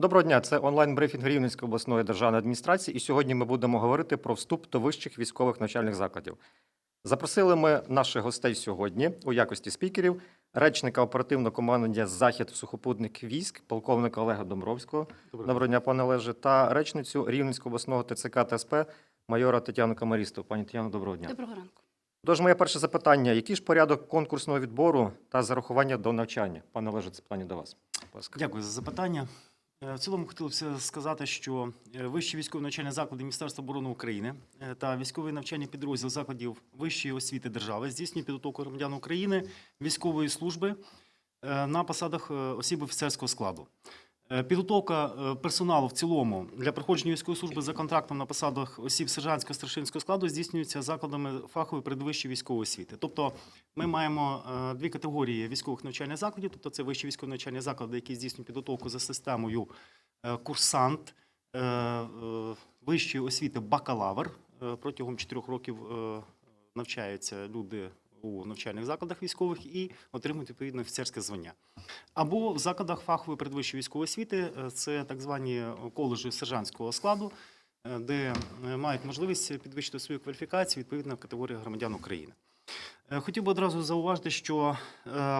Доброго дня, це онлайн-брифінг Рівненської обласної державної адміністрації. І сьогодні ми будемо говорити про вступ до вищих військових навчальних закладів. Запросили ми наших гостей сьогодні у якості спікерів, речника оперативного командування Захід сухопутних військ, полковника Олега Домбровського. Доброго дня, пане Олеже, та речницю Рівненського обласного ТЦК та СП майора Тетяну Камарісту. Пані Тетяно, доброго дня. Доброго ранку. Тож, моє перше запитання: який ж порядок конкурсного відбору та зарахування до навчання? Пане Олеже, це питання до вас. Дякую за запитання. Е, В цілому хотілося сказати, що е, вищі військові навчальні заклади Міністерства оборони України е, та військовий навчальний підрозділ закладів вищої освіти держави здійснює підготовку громадян України військової служби на посадах осіб офіцерського складу. Е, Підготовка е, персоналу в цілому для проходження військової служби за контрактом на посадах осіб сержантського старшинського складу здійснюється закладами фахової передвищої військової освіти. Тобто ми маємо е, дві категорії військових навчальних закладів, тобто це вищі військові навчальні заклади, які здійснюють підготовку за системою курсант вищої освіти бакалавр. Протягом чотирьох років навчаються люди у навчальних закладах військових і отримують відповідне офіцерське звання. Або в закладах фахової передвищої військової освіти е, це так звані коледжі сержантського складу, е, де е, мають можливість підвищити свою кваліфікацію відповідно категорії громадян України. Хотів би одразу зауважити, що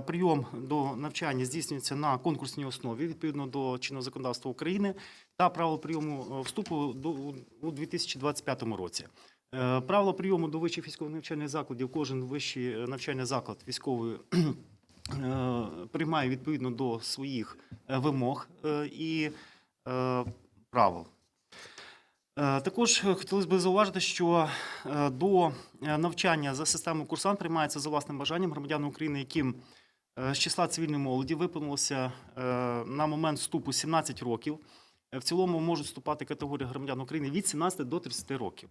прийом до навчання здійснюється на конкурсній основі відповідно до чинного законодавства України та правил прийому вступу до у 2025 році. Е, Правила прийому до вищих військових навчальних закладів кожен вищий е, навчальний заклад військовий е, приймає відповідно до своїх вимог і правил. Також хотілося б зауважити, що до навчання за системою курсант приймається за власним бажанням громадян України, яким з числа цивільної молоді виповнилося на момент вступу 17 років. В цілому можуть вступати категорії громадян України від 17 до 30 років,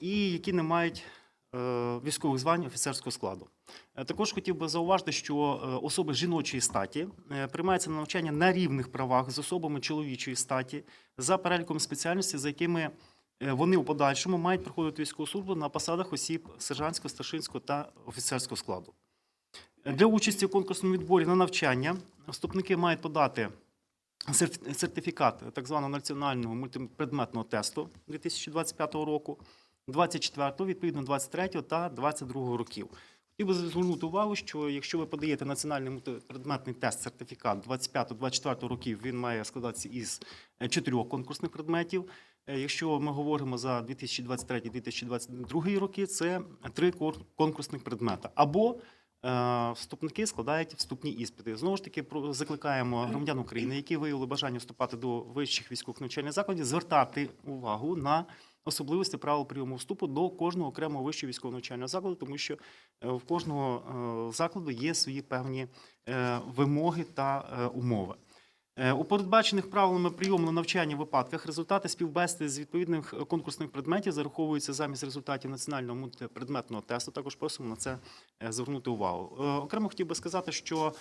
і які не мають е, військових звань офіцерського складу. Е, Також хотів би зауважити, що е, особи жіночої статі е, приймаються на навчання на рівних правах з особами чоловічої статі за переліком спеціальностей, за якими е, вони у подальшому мають проходити військову службу на посадах осіб сержантського, старшинського та офіцерського складу. Е, Для участі у конкурсному відборі на навчання вступники мають подати сертифікат так званого національного мультипредметного тесту 2025 року, 24-го, відповідно 23-го та 22-го років. Хотів би звернути увагу, що якщо ви подаєте національний мультипредметний тест сертифікат 25-24 років, він має складатися із е, чотирьох конкурсних предметів. Е, Якщо ми говоримо за 2023-2022 роки, це три конкурсних предмета. Або вступники складають вступні іспити. Знову ж таки, закликаємо громадян України, які виявили бажання вступати до вищих військових навчальних закладів, звертати увагу на особливості правил прийому вступу до кожного окремого вищого військового навчального закладу, тому що е, в кожного е, закладу є свої певні е, вимоги та е, умови. Е, У передбачених правилами прийому на навчання випадках результати співбесіди з відповідних е, конкурсних предметів зараховуються замість результатів національного мультипредметного тесту. Також просимо на це е, звернути увагу. Окремо хотів би сказати, що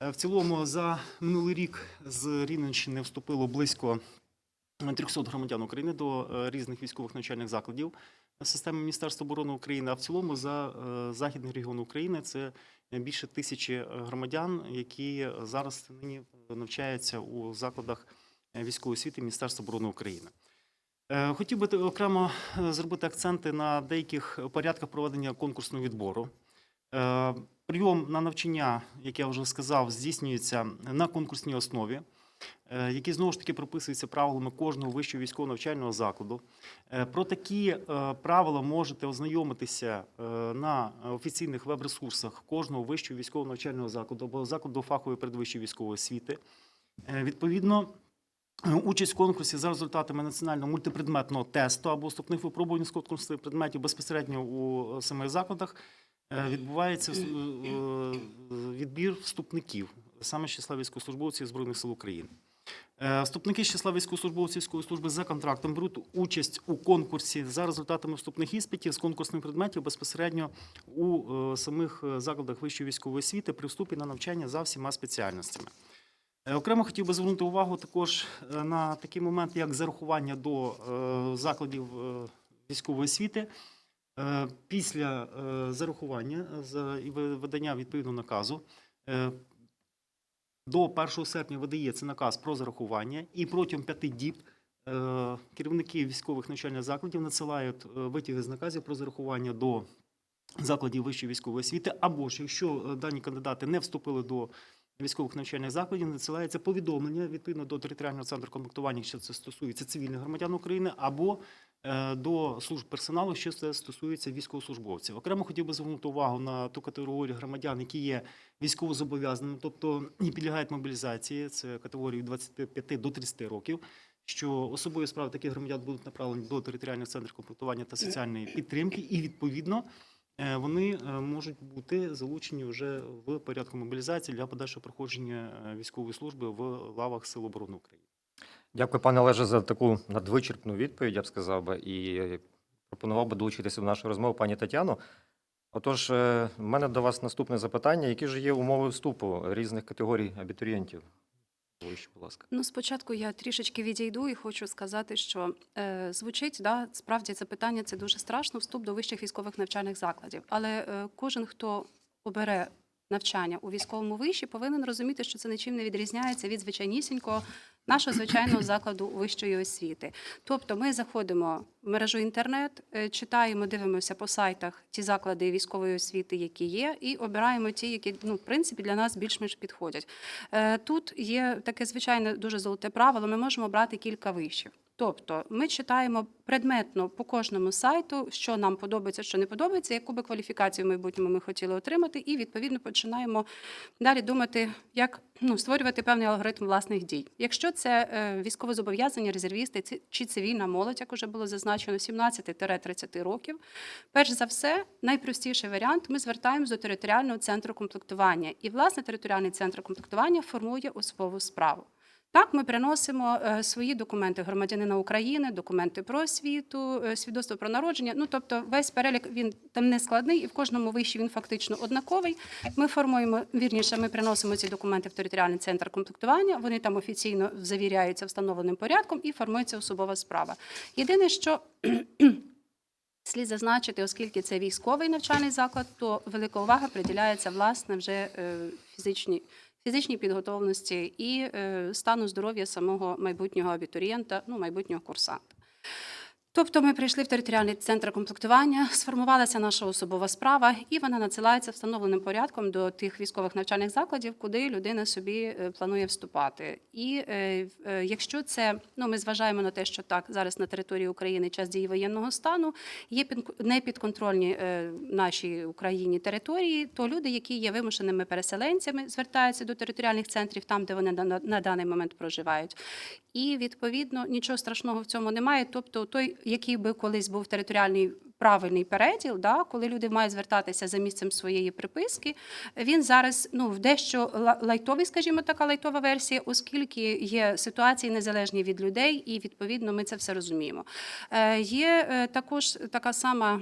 в цілому за минулий рік з Рівненщини вступило близько 300 громадян України до різних військових навчальних закладів системи Міністерства оборони України. А в цілому за західний регіон України це більше тисячі е, громадян, які зараз нині навчаються у закладах е, військової освіти Міністерства оборони України. Е, Хотів би окремо зробити акценти на деяких порядках проведення конкурсного відбору. Прийом на навчання, як я вже сказав, здійснюється на конкурсній основі, які знову ж таки прописуються правилами кожного вищого військового навчального закладу. Е, Про такі е, правила можете ознайомитися е, на офіційних веб-ресурсах кожного вищого військового навчального закладу або закладу фахової передвищої військової освіти. Е, Відповідно, е, участь в конкурсі за результатами національного мультипредметного тесту або вступних випробувань з конкурсних предметів безпосередньо у е, самих закладах е, відбувається е, е, відбір вступників саме з числа військовослужбовців Збройних сил України. Е, Вступники з числа військовослужбовців військової служби за контрактом беруть участь у конкурсі за результатами вступних іспитів з конкурсних предметів безпосередньо у е, самих е, закладах вищої військової освіти при вступі на навчання за всіма спеціальностями. Окремо хотів би звернути увагу також на такий момент, як зарахування до закладів військової освіти. Після зарахування за і видання відповідного наказу До 1 серпня видається наказ про зарахування, і протягом п'яти діб е, керівники військових навчальних закладів надсилають е, витяги з наказів про зарахування до закладів вищої військової освіти, або ж якщо е, дані кандидати не вступили до військових навчальних закладів, надсилається повідомлення відповідно до територіального центру комплектування, якщо це стосується цивільних громадян України, або е, до служб персоналу, що це стосується військовослужбовців. Окремо хотів би звернути увагу на ту категорію громадян, які є військовозобов'язаними, тобто не підлягають мобілізації, це категорії від 25 до 30 років. Що особові справи таких громадян будуть направлені до територіальних центрів комплектування та соціальної підтримки, і відповідно вони е, можуть бути залучені вже в порядку мобілізації для подальшого проходження е, військової служби в лавах Сил оборони України. Дякую, пане Олеже, за таку надвичерпну відповідь, я б сказав би, і пропонував би долучитися до нашої розмови пані Тетяну. Отож, е, в мене до вас наступне запитання: які ж є умови вступу різних категорій абітурієнтів? Вище, будь ласка. Ну, спочатку я трішечки відійду і хочу сказати, що е, звучить да, справді це питання це дуже страшно вступ до вищих військових навчальних закладів. Але е, кожен, хто обере навчання у військовому виші, повинен розуміти, що це нічим не відрізняється від звичайнісінького нашого звичайного закладу вищої освіти. Тобто, ми заходимо в мережу інтернет, е, читаємо, дивимося по сайтах ті заклади військової освіти, які є, і обираємо ті, які ну, в принципі для нас більш-менш підходять. Е, Тут є таке звичайне дуже золоте правило. Ми можемо брати кілька вишів. Тобто ми читаємо предметно по кожному сайту, що нам подобається, що не подобається, яку би кваліфікацію в майбутньому ми хотіли отримати, і відповідно починаємо далі думати, як ну, створювати певний алгоритм власних дій. Якщо це е, військовозобов'язані резервісти чи цивільна молодь, як вже було зазначено, 17-30 років, перш за все, найпростіший варіант ми звертаємось до територіального центру комплектування. І, власне, територіальний центр комплектування формує особову справу. Так, ми приносимо е, свої документи громадянина України, документи про освіту, е, свідоцтво про народження. Ну тобто, весь перелік він там не складний, і в кожному виші він фактично однаковий. Ми формуємо вірніше, ми приносимо ці документи в територіальний центр комплектування. Вони там офіційно завіряються встановленим порядком і формується особова справа. Єдине, що Слід зазначити, оскільки це військовий навчальний заклад, то велика увага приділяється власне вже е, фізичній, фізичній підготовленості і е, стану здоров'я самого майбутнього абітурієнта, ну майбутнього курсанта. Тобто ми прийшли в територіальний центр комплектування, сформувалася наша особова справа, і вона надсилається встановленим порядком до тих військових навчальних закладів, куди людина собі е, планує вступати. І е, е, якщо це, ну ми зважаємо на те, що так зараз на території України час дії воєнного стану є під- непідконтрольні е, нашій Україні території, то люди, які є вимушеними переселенцями, звертаються до територіальних центрів там, де вони на, на, на даний момент проживають. І відповідно нічого страшного в цьому немає. Тобто, той, який би колись був територіальний правильний переділ, да, коли люди мають звертатися за місцем своєї приписки, він зараз ну в дещо ла- лайтовий, скажімо, така лайтова версія, оскільки є ситуації незалежні від людей, і відповідно ми це все розуміємо. Е, є е, також така сама.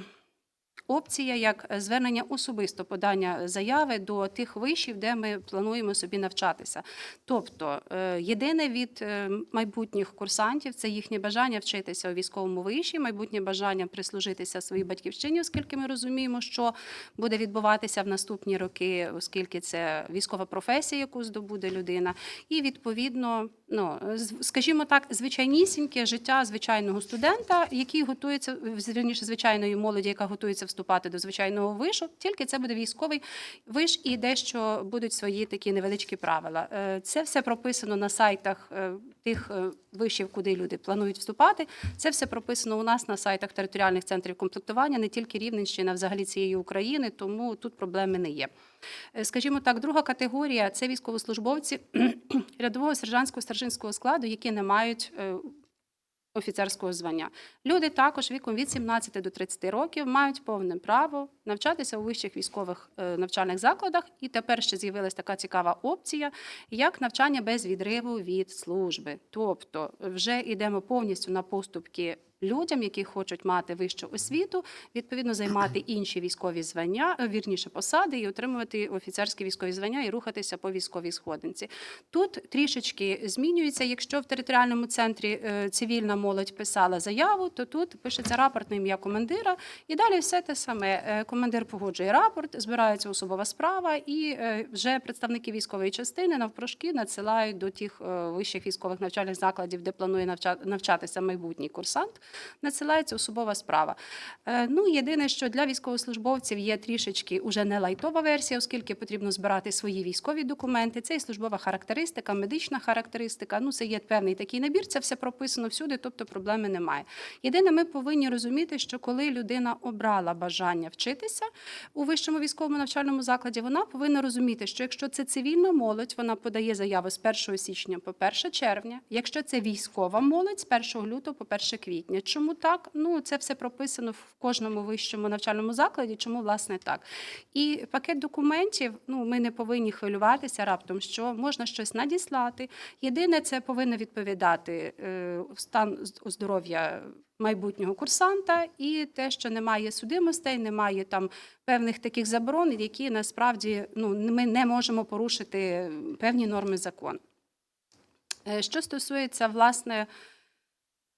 Опція як е, звернення особисто подання заяви до тих вишів, де ми плануємо собі навчатися. Тобто, е, єдине від е, майбутніх курсантів це їхнє бажання вчитися у військовому виші, майбутнє бажання прислужитися своїй батьківщині, оскільки ми розуміємо, що буде відбуватися в наступні роки, оскільки це військова професія, яку здобуде людина, і відповідно, ну скажімо так, звичайнісіньке життя звичайного студента, який готується вірніше, звичайної молоді, яка готується вступати до звичайного вишу, тільки це буде військовий виш і дещо будуть свої такі невеличкі правила. Е, Це все прописано на сайтах е, тих е, вишів, куди люди планують вступати. Це все прописано у нас на сайтах територіальних центрів комплектування, не тільки Рівненщина, а взагалі цієї України, тому тут проблеми не є. Е, Скажімо так, друга категорія це військовослужбовці рядового сержантського старшинського складу, які не мають е, офіцерського звання. Люди також віком від 17 до 30 років мають повне право навчатися у вищих військових е, навчальних закладах. І тепер ще з'явилася така цікава опція, як навчання без відриву від служби. Тобто вже йдемо повністю на поступки людям, які хочуть мати вищу освіту, відповідно займати інші військові звання, е, вірніше посади і отримувати офіцерські військові звання і рухатися по військовій сходинці. Тут трішечки змінюється. Якщо в територіальному центрі е, цивільна молодь писала заяву, то тут пишеться рапорт на ім'я командира, і далі все те саме. Е, Командир погоджує рапорт, збирається особова справа, і вже представники військової частини навпрошки надсилають до тих вищих військових навчальних закладів, де планує навча- навчатися майбутній курсант. Надсилається особова справа. Е, Ну, єдине, що для військовослужбовців є трішечки уже не лайтова версія, оскільки потрібно збирати свої військові документи. Це і службова характеристика, медична характеристика. Ну, це є певний такий набір. Це все прописано всюди, тобто проблеми немає. Єдине, ми повинні розуміти, що коли людина обрала бажання вчитися у вищому військовому навчальному закладі, вона повинна розуміти, що якщо це цивільна молодь, вона подає заяву з 1 січня по 1 червня. Якщо це військова молодь, з 1 лютого по 1 квітня. Чому так? Ну це все прописано в кожному вищому навчальному закладі. Чому власне так? І пакет документів, ну ми не повинні хвилюватися раптом, що можна щось надіслати. Єдине, це повинно відповідати е, стан здоров'я майбутнього курсанта і те, що немає судимостей, немає там певних таких заборон, які насправді ну ми не можемо порушити певні норми закону. Е, Що стосується власне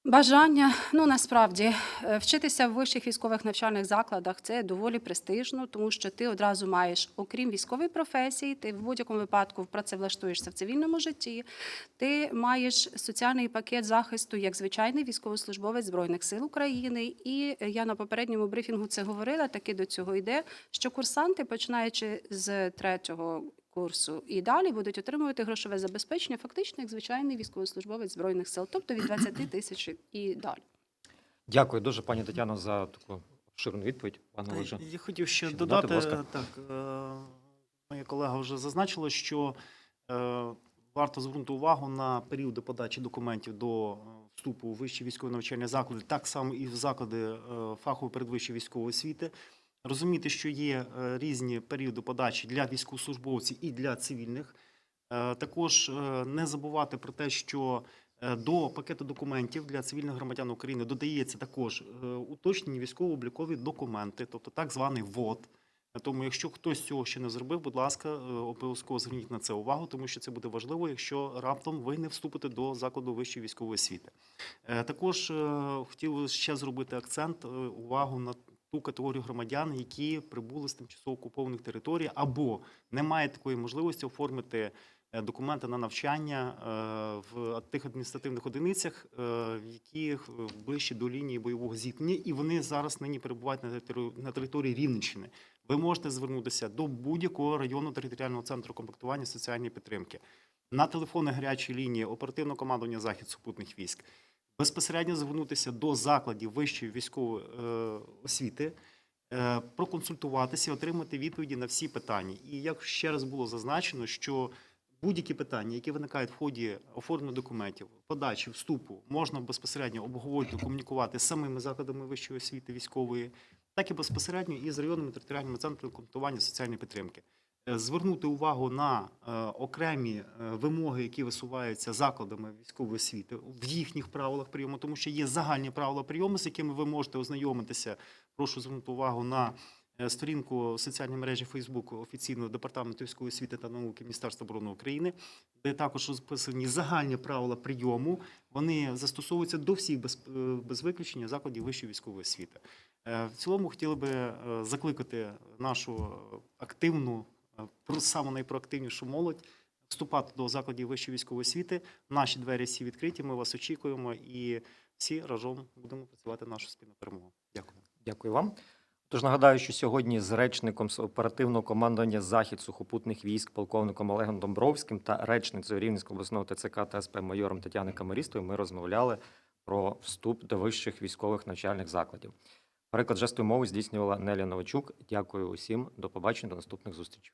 бажання, ну насправді е, вчитися в вищих військових навчальних закладах це доволі престижно, тому що ти одразу маєш, окрім військової професії, ти в будь-якому випадку працевлаштуєшся в цивільному житті. Ти маєш соціальний пакет захисту як звичайний військовослужбовець збройних сил України. І я на попередньому брифінгу це говорила. Таки до цього йде, що курсанти, починаючи з третього курсу і далі, будуть отримувати грошове забезпечення, фактично як звичайний військовослужбовець збройних сил, тобто від 20 тисяч і далі. Дякую дуже, пані Тетяно, за таку обширну відповідь. Пане Та, Олеже. Я хотів ще ще додати, додати, так, е, моя колега вже зазначила, що е, варто звернути увагу на періоди подачі документів до е, вступу у вищі військові навчальні заклади, так само і в заклади е, фахової передвищої військової освіти. Розуміти, що є е, різні періоди подачі для військовослужбовців і для цивільних. Е, Також е, не забувати про те, що до пакету документів для цивільних громадян України додається також уточнені військово-облікові документи, тобто так званий ВОД. Тому, якщо хтось цього ще не зробив, будь ласка, обов'язково зверніть на це увагу, тому що це буде важливо, якщо раптом ви не вступите до закладу вищої військової освіти. Також хотів ще зробити акцент увагу на ту категорію громадян, які прибули з тимчасово окупованих територій, або не мають такої можливості оформити е, документи на навчання е, в тих адміністративних одиницях, е, в яких ближче до лінії бойового зіткнення, і вони зараз нині перебувають на території Рівненщини. Ви можете звернутися до будь-якого району територіального центру комплектування соціальної підтримки на телефони гарячої лінії оперативного командування захід супутних військ. Безпосередньо звернутися до закладів вищої військової е, освіти, е, проконсультуватися, отримати відповіді на всі питання. І як ще раз було зазначено, що будь-які питання, які виникають в ході оформлення документів, подачі, вступу, можна безпосередньо обговорити, комунікувати з самими закладами вищої освіти військової, так і безпосередньо із районними територіальними центрами комплектування соціальної підтримки. Е, Звернути увагу на е, окремі е, вимоги, які висуваються закладами військової освіти в їхніх правилах прийому, тому що є загальні правила прийому, з якими ви можете ознайомитися. Прошу звернути увагу на сторінку соціальній мережі Facebook офіційного департаменту військової освіти та науки Міністерства оборони України, де також розписані загальні правила прийому. Вони застосовуються до всіх без, без виключення закладів вищої військової освіти. В цілому хотіли би закликати нашу активну, е, саму найпроактивнішу молодь вступати до закладів вищої військової освіти. Наші двері всі відкриті. Ми вас очікуємо і всі разом будемо працювати нашу спільну перемогу. Дякую. Дякую вам. Тож нагадаю, що сьогодні з речником оперативного командування захід сухопутних військ, полковником Олегом Домбровським та речницею Рівненського обласного ТЦК та СП майором Тетяною Камарістою ми розмовляли про вступ до вищих військових навчальних закладів. Переклад жестової мови здійснювала Неля Новачук. Дякую усім. До побачення, до наступних зустрічей.